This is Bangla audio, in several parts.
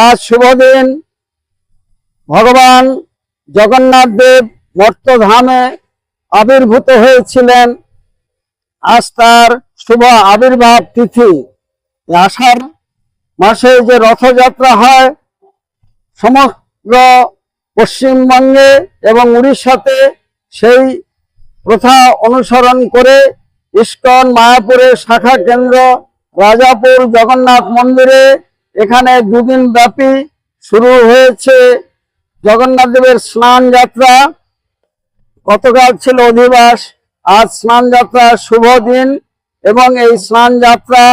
আজ শুভ দিন ভগবান জগন্নাথ দেব মর্তধামে আবির্ভূত হয়েছিলেন। আজ তার শুভ আবির্ভাব তিথি। আষাঢ় মাসে যে রথযাত্রা হয়, সমগ্র পশ্চিমবঙ্গে এবং উড়িষ্যাতে সেই প্রথা অনুসরণ করে ইস্কন, মায়াপুরের শাখা কেন্দ্র, রাজাপুর, জগন্নাথ মন্দিরে এখানে দুদিন ব্যাপী শুরু হয়েছে জগন্নাথ দেবের স্নান যাত্রা। গতকাল ছিল অধিবাস, আজ স্নান যাত্রা শুভ দিন এবং এই স্নান যাত্রা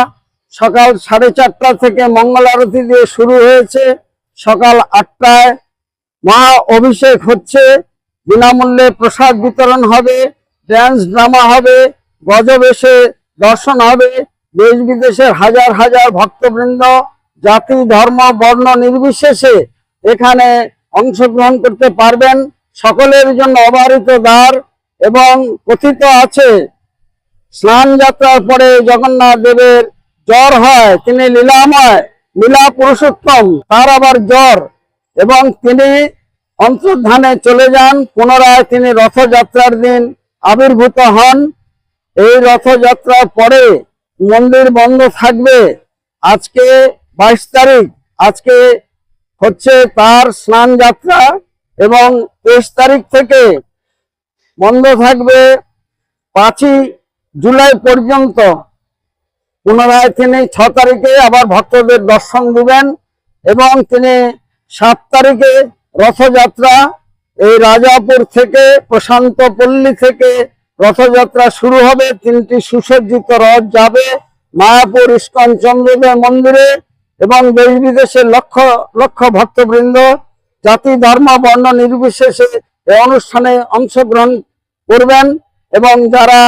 সকাল সাড়ে চারটা থেকে মঙ্গল আরতি দিয়ে শুরু হয়েছে সকাল আটটায়। মহা অভিষেক হচ্ছে, বিনামূল্যে প্রসাদ বিতরণ হবে ড্যান্স ড্রামা হবে, গজবেশে দর্শন হবে, দেশ বিদেশের হাজার হাজার ভক্তবৃন্দ জাতি, ধর্ম, বর্ণ নির্বিশেষে এখানে অংশগ্রহণ করতে পারবেন। সকলের জন্য অবারিত দ্বার এবং কথিত আছে, স্নান যাত্রার পরে জগন্নাথ দেবের জ্বর হয়, তিনি লীলাময়, লীলা পুরুষোত্তম, তার আবার জ্বর এবং তিনি অন্তর্ধানে চলে যান। পুনরায় তিনি রথযাত্রার দিন আবির্ভূত হন। এই রথযাত্রার পরে মন্দির বন্ধ থাকবে। আজকে বাইশ তারিখ। আজকে হচ্ছে তার স্নান যাত্রা এবং তেইশ তারিখ থেকে বন্ধ থাকবে পাঁচই জুলাই পর্যন্ত। পুনরায় তিনি ছ তারিখে আবার ভক্তদের দর্শন দিবেন এবং তিনি সাত তারিখে রথযাত্রা, এই রাজাপুর থেকে প্রশান্ত পল্লী থেকে রথযাত্রা শুরু হবে। তিনটি সুসজ্জিত রথ যাবে মায়াপুর ইস্কন চন্দ্রদেব মন্দিরে। এবং দেশ বিদেশের লক্ষ লক্ষ ভক্তবৃন্দ, জাতি, ধর্ম, বর্ণ নির্বিশেষে এই অনুষ্ঠানে অংশগ্রহণ করবেন এবং যারা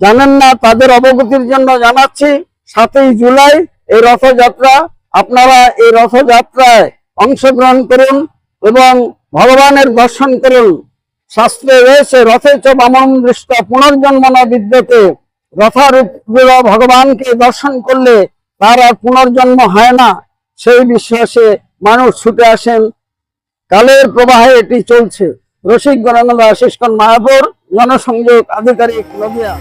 জানেন না তাদের অবগতির জন্য জানাচ্ছি, সাতই জুলাই এই রথযাত্রা, আপনারা এই রথযাত্রায় অংশগ্রহণ করুন এবং ভগবানের দর্শন করুন। শাস্ত্রে রয়েছে, রথে চ বামন দৃষ্ট, পুনর্জন্ম না বিদ্যতে। রথারূপ ভগবানকে দর্শন করলে তার আর পুনর্জন্ম হয় না। সেই বিশ্বাসে মানুষ ছুটে আসেন। কালের প্রবাহে এটি চলছে। রসিক গণনাথ শিষ্কন মায়াপুর, জনসংযোগ আধিকারিক নদিয়া।